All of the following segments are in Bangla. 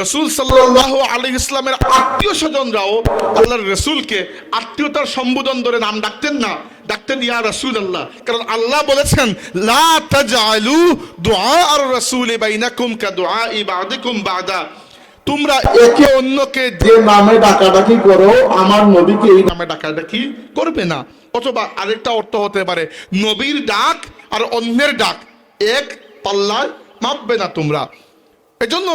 রসুল সাল্লাহ আলী ইসলামের আত্মীয় স্বজনরাও আল্লাহর রসুলকে আত্মীয়তার সম্বোধন ধরে নাম ডাকতেন না, ডাকতেন, ইয়া রসুল আল্লাহ কারণ আল্লাহ বলেছেন, লা তাজআলু দুআ আর রাসূল বাইনাকুম কা দুআ ইবাদিকুম বাদা। তোমরা একে অন্যকে যে নামে ডাকাডাকি করো, আমার নবীকে এই নামে ডাকাডাকি করবে না। অথবা আরেকটা অর্থ হতে পারে, নবীর ডাক আর অন্যের ডাক এক পাল্লায় মাপবে না তোমরা। এজন্য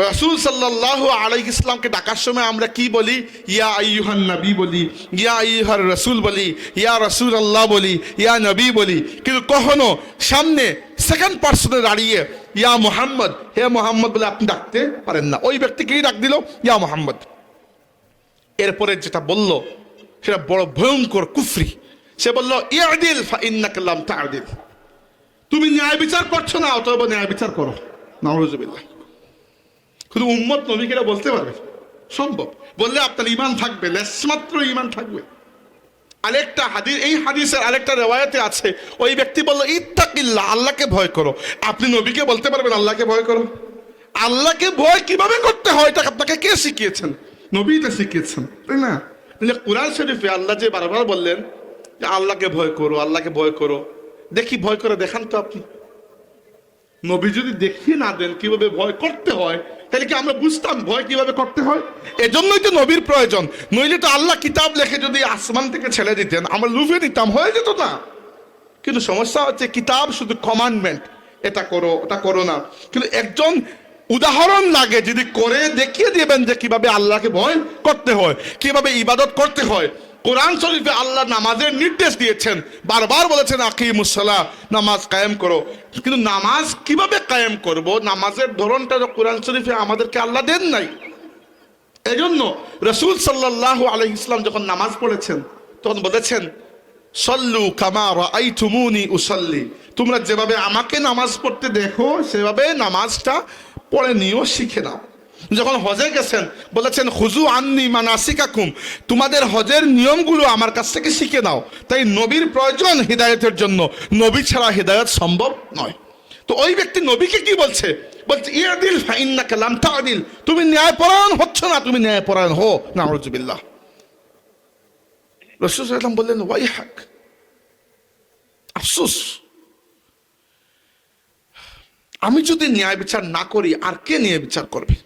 রাসূল সাল্লাল্লাহু আলাইহি ইসলামকে ডাকার সময় আমরা কি বলি? ইয়া আইয়ুহান নবী বলি, ইয়া আইহার রসুল বলি, ইয়া রসুল আল্লাহ বলি, ইয়া নবী বলি। কিন্তু কখনো সামনে সেকেন্ড পার্সনে দাঁড়িয়ে, ইয়া মোহাম্মদ, হে মোহাম্মদ বলে আপনি ডাকতে পারেন না। ওই ব্যক্তিকেই ডাক দিল? ইয়া মোহাম্মদ। এরপরে যেটা বলল, সেটা বড় ভয়ঙ্কর কুফরি। সে বলল, ইয়াদিল ফা ইন্নাকা লাম তুমি ন্যায় বিচার করছ না, অতএব ন্যায় বিচার করো। নাউজুবিল্লাহ। শুধু উম্মত নবীকে এটা বলতে পারবে। সম্ভব। বললে আপনার ইমান থাকবে, লেশমাত্র ইমান থাকবে। আরেকটা হাদিস, এই হাদিসের আরেকটা রেওয়ায়তে আছে। ওই ব্যক্তি বলল, ইত্তাকিল্লাহ, আল্লাহকে ভয় করো। আপনি নবীকে বলতে পারবেন আল্লাহকে ভয় করো? আল্লাহকে ভয় কীভাবে করতে হয়? এটা আপনাকে কে শিখিয়েছেন? নবী এটা শিখিয়েছেন, তাই না? তাহলে কোরআন শরীফে আল্লাহ যে বারবার বললেন যে, আল্লাহকে ভয় করো, আল্লাহকে ভয় করো। দেখি, ভয় করে দেখান তো আপনি। নবী যদি দেখিয়ে না দেন কীভাবে ভয় করতে হয়, তাহলে কি আমরা বুঝতাম ভয় কীভাবে করতে হয়? এজন্যই তো নবীর প্রয়োজন। নইলে তো আল্লাহ কিতাব লেখে যদি আসমান থেকে ছেড়ে দিতেন, আমরা লুফে দিতাম হয়ে যেত না। কিন্তু সমস্যা হচ্ছে, কিতাব শুধু কমান্ডমেন্ট এটা করো, ওটা করো না। কিন্তু একজন উদাহরণ লাগে, যদি করে দেখিয়ে দিবেন যে কীভাবে আল্লাহকে ভয় করতে হয়, কীভাবে ইবাদত করতে হয়। কোরআন শরীফে আল্লাহ নামাজের নির্দেশ দিয়েছেন। বারবার বলেছেন আকিমুসলা নামাজ কায়েম করো। কিন্তু নামাজ কীভাবে কায়েম করব? নামাজের ধরনটা কোরআন শরীফে আমাদেরকে আল্লাহ দেন নাই। এজন্য রসুল সাল্লাহ আলহ ইসলাম যখন নামাজ পড়েছেন, তখন বলেছেন, সল্লু কামার আই তুমুনি উসল্লি। তোমরা যেভাবে আমাকে নামাজ পড়তে দেখো, সেভাবে নামাজটা পড়ে নিও শিখে নাও। যখন হজে গেছেন, বলেছেন, হুজু আন্নি মানাসিকাকুম, তোমাদের হজের নিয়মগুলো আমার কাছ থেকে শিখে নাও। তাই নবীর প্রয়োজন হৃদায়তের জন্য। নবী ছাড়া হৃদায়ত সম্ভব নয়। তো ওই ব্যক্তি নবীকে কি বলছে? বলছে, ইয়াদিল ফাইন্না কালাম তাদিল, তুমি ন্যায়পরায়ণ হচ্ছ না, তুমি ন্যায়পরায়ণ হো না আউযুবিল্লাহ রসুল বললেন ওয়াই হাক আফসোস আমি যদি ন্যায় বিচার না করি, আর কে ন্যায় বিচার করবে?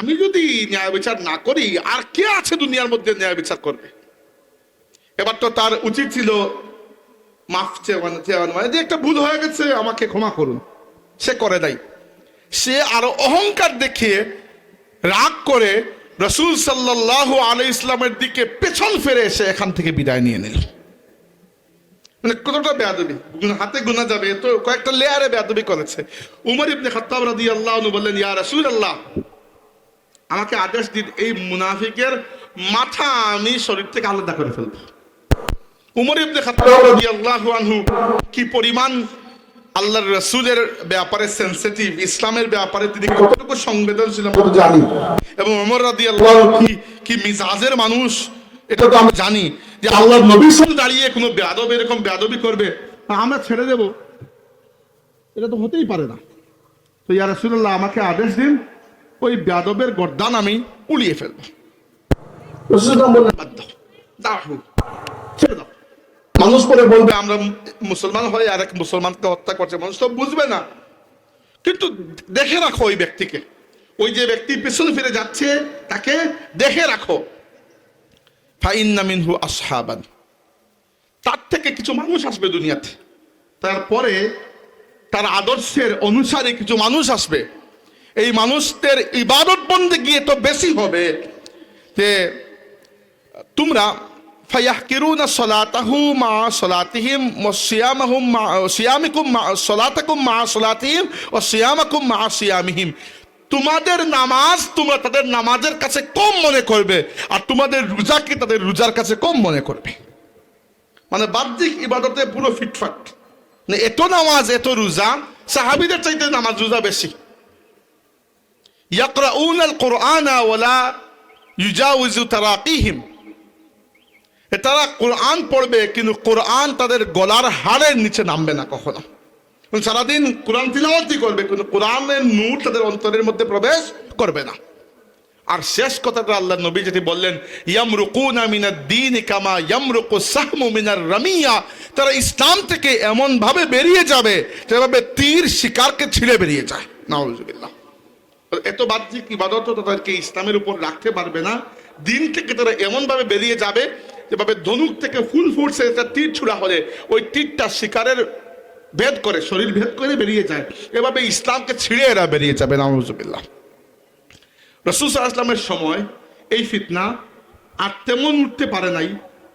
আমি যদি ন্যায় বিচার না করি, আর কে আছে দুনিয়ার মধ্যে ন্যায় বিচার করবে? এবার তো তার উচিত ছিল মাফ চেওয়ান মানে যে একটা ভুল হয়ে গেছে, আমাকে ক্ষমা করুন। সে করে নাই। সে আরও অহংকার দেখিয়ে রাগ করে রসুল সাল্লাহ আলাই ইসলামের দিকে পেছন ফিরে এসে এখান থেকে বিদায় নিয়ে নিল। মানে কতটা বেয়াদবি? হাতে গুনা যাবে। তো কয়েকটা লেয়ারে বেয়াদবি করেছে। উমর ইবনে খাত্তাব রাদিয়াল্লাহু আনহু বললেন, ইয়া রাসূলুল্লাহ, আমাকে আদেশ দিন, এই মুনাফিকের মাথা আমি শরীর থেকে আলাদা করে ফেলব। উমর ইবনে খাত্তাব রাদিয়াল্লাহু আনহু কি পরিমাণ আল্লাহর রাসূলের ব্যাপারে সেন্সিটিভ ইসলামের ব্যাপারে তিনি কতটুকু সংবেদনশীল আমরা জানি। এবং ওমর রাদিয়াল্লাহু কি কি মিজাজের মানুষ এটা তো আমরা জানি যে আল্লাহর নবী সামনে দাঁড়িয়ে কোনো বেয়াদব এরকম বেয়াদবি করবে। তা আমরা ছেড়ে দেব। এটা তো হতেই পারে না। তো ইয়া রাসূলুল্লাহ আমাকে আদেশ দিন ওই বেয়াদবের গর্দান আমি উড়িয়ে ফেলব। ছেড়ে দাও। মানুষ পরে বলবে, আমরা মুসলমান হয়ে আরেক মুসলমানকে হত্যা করছে, মানুষ তো বুঝবে না। কিন্তু দেখে রাখো ওই ব্যক্তিকে। ওই যে ব্যক্তি পেছনে ফিরে যাচ্ছে, তাকে দেখে রাখো। ফাইন্না মিনহু আসহাবান। তার থেকে কিছু মানুষ আসবে দুনিয়াতে। তারপরে তার আদর্শের অনুসারে কিছু মানুষ আসবে। এই মানুষদের ইবাদত বন্দে গিয়ে তো বেশি হবে যে তোমরা ফায়াহকিরুনা সলাতাহু মা সলাতিহিম ও সিয়ামাহুম মা সিয়ামিকুম মা সলাতাকুম মা সলাতিহিম ও সিয়ামাকুম তোমাদের নামাজ তোমরা তাদের নামাজের কাছে কম মনে করবে আর তোমাদের রোজাকে তাদের রোজার কাছে কম মনে করবে। মানে বাহ্যিক ইবাদতে পুরো ফিটফাট। মানে এত নামাজ, এত রোজা, সাহাবিদের চাইতে নামাজ রোজা বেশি। ইয়াকরাউন আল কোরআনা ওয়ালা ইউজাউজু তারাকিহিম। তারা কোরআন পড়বে, কিন্তু কোরআন তাদের গলার হাড়ের নিচে নামবে না কখনো। সারাদিন কোরআন তিলাওয়াতি করবে, কিন্তু কোরআনের নূর তাদের অন্তরের মধ্যে প্রবেশ করবে না। আর শেষ কথাটা আল্লাহ নবী যেটি বললেন দ্বীন কামা তারা ইসলাম থেকে এমন ভাবে বেরিয়ে যাবে, যেভাবে তীর শিকারকে ছিঁড়ে বেরিয়ে যায়। নাউজুবিল্লাহ। এত বাহ্যিক ইবাদত তাদেরকে ইসলামের উপর রাখতে পারবে না। দিন থেকে তারা এমন ভাবে বেরিয়ে যাবে যেভাবে ধনুক থেকে ফুল ফুটছে, একটা তীর ছুড়া হলে ওই তীরটা শিকারের ভেদ করে, শরীর ভেদ করে বেরিয়ে যায়। এভাবে ইসলামকে ছিঁড়ে এরা বেরিয়ে যাবে, নাউজুবিল্লাহ। রসুল সাল্লামের সময় এই ফিতনা আর তেমন উঠতে পারে নাই।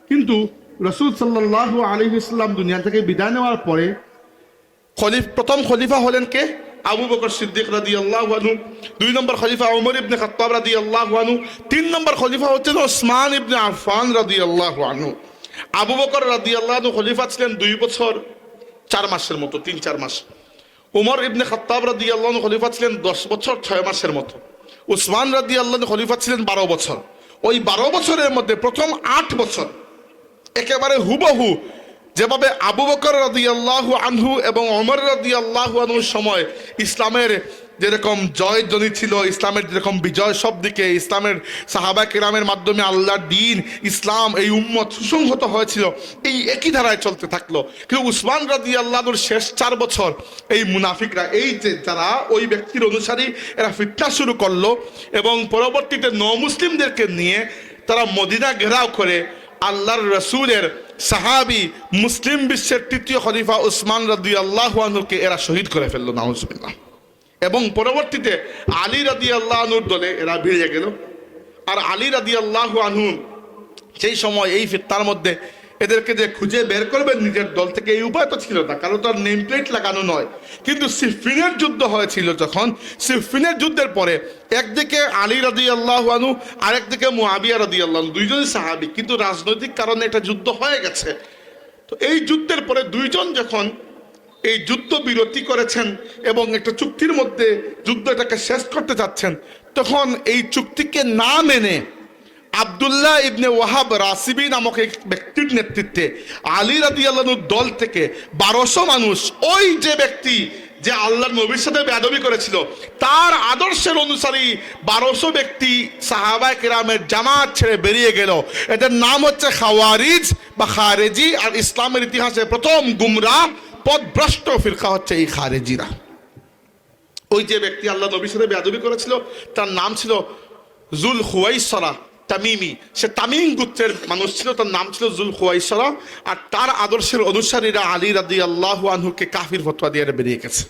কিন্তু রসুল সাল্লাহ আলী ইসলাম দুনিয়া থেকে বিদায় নেওয়ার পরে খলিফ প্রথম খলিফা হলেন কে? আবু বকর সিদ্দিক রাদি আল্লাহ আনু দুই নম্বর খলিফা ওমর ইবনে খাত্তাব রাদি আল্লাহ আনু তিন নম্বর খলিফা হচ্ছেন ওসমান ইবনে আফান রাদি আল্লাহ আনু আবু বকর রাদি আল্লাহ আনু খলিফা ছিলেন দুই বছর, চার মাসের মতো, তিন, চার মাস। উমর ইবনে খাত্তাব রাদি আল্লাহ আনহু খলিফা ছিলেন দশ বছর, ছয় মাসের মতো। উসমান রাদি আল্লাহ খলিফা ছিলেন বারো বছর। ওই বারো বছরের মধ্যে প্রথম আট বছর একেবারে হুবহু যেভাবে আবু বকর রাদি আল্লাহু আনহু এবং অমর রাদি আল্লাহু আনহুর সময় ইসলামের যেরকম জয় ধ্বনি ছিল, ইসলামের যেরকম বিজয় সব দিকে, ইসলামের সাহাবা কেরামের মাধ্যমে আল্লাহর দিন, ইসলাম, এই উম্মত সুসংহত হয়েছিল, এই একই ধারায় চলতে থাকল। কিন্তু উসমান রাদি আল্লাহর শেষ চার বছর এই মুনাফিকরা, এই যে যারা ওই ব্যক্তির অনুসারী, এরা ফিটনা শুরু করল এবং পরবর্তীতে ন মুসলিমদেরকে নিয়ে তারা মদিনা ঘেরাও করে আল্লাহর রসুলের সাহাবি মুসলিম বিশ্বের তৃতীয় খলিফা উসমান রাদি আল্লাহকে এরা শহীদ করে ফেলল, নাউজুবিল্লাহ। এবং পরবর্তীতে আলী রাদি আল্লাহনুর দলে এরা ভিড়িয়ে গেল। আর আলী রাদি আল্লাহ আনহু সেই সময় এই ফিত্তার মধ্যে এদেরকে যে খুঁজে বের করবেন, নিজের দল থেকে এই উপায় তো ছিল না, কারণ তার নেম প্লেট লাগানো নয়। কিন্তু সিফিনের যুদ্ধ হয়েছিল যখন, সিফিনের যুদ্ধের পরে একদিকে আলী রাদি আল্লাহ আনু আরেকদিকে মুআবিয়া রাদি আল্লাহ দুইজনই সাহাবি, কিন্তু রাজনৈতিক কারণে একটা যুদ্ধ হয়ে গেছে। তো এই যুদ্ধের পরে দুইজন যখন এই যুদ্ধ বিরতি করেছেন এবং একটা চুক্তির মধ্যে যুদ্ধটাকে শেষ করতে চাচ্ছেন তখন এই চুক্তিকে না মেনে আবদুল্লাহ ইবনে ওয়াহাব রাসিবি নামক এক ব্যক্তির নেতৃত্বে আলী রাদি আল্লাহর দল থেকে বারোশো মানুষ, ওই যে ব্যক্তি যে আল্লাহ নবীর সাথে বেদবি করেছিল, তার আদর্শের অনুসারী বারোশো ব্যক্তি সাহাবায় কেরামের জামাত ছেড়ে বেরিয়ে গেল। এদের নাম হচ্ছে খাওয়ারিজ বা খারেজি, আর ইসলামের ইতিহাসে প্রথম গুমরাহ, পদভ্রষ্ট ফিরকা হচ্ছে এই খারেজিরা। ওই যে ব্যক্তি আল্লাহ নবীর সাথে বেদবি করেছিল, তার নাম ছিল জুল হুয়াইসরা তামিমি। সে তামিম গুত্রের মানুষ ছিল, তার নাম ছিল জুল খুয়াইসরা আর তার আদর্শের অনুসারীরা আলী রাদি আল্লাহ আনহুকে কাফির ফতোয়া দিয়ে বেরিয়ে গেছে।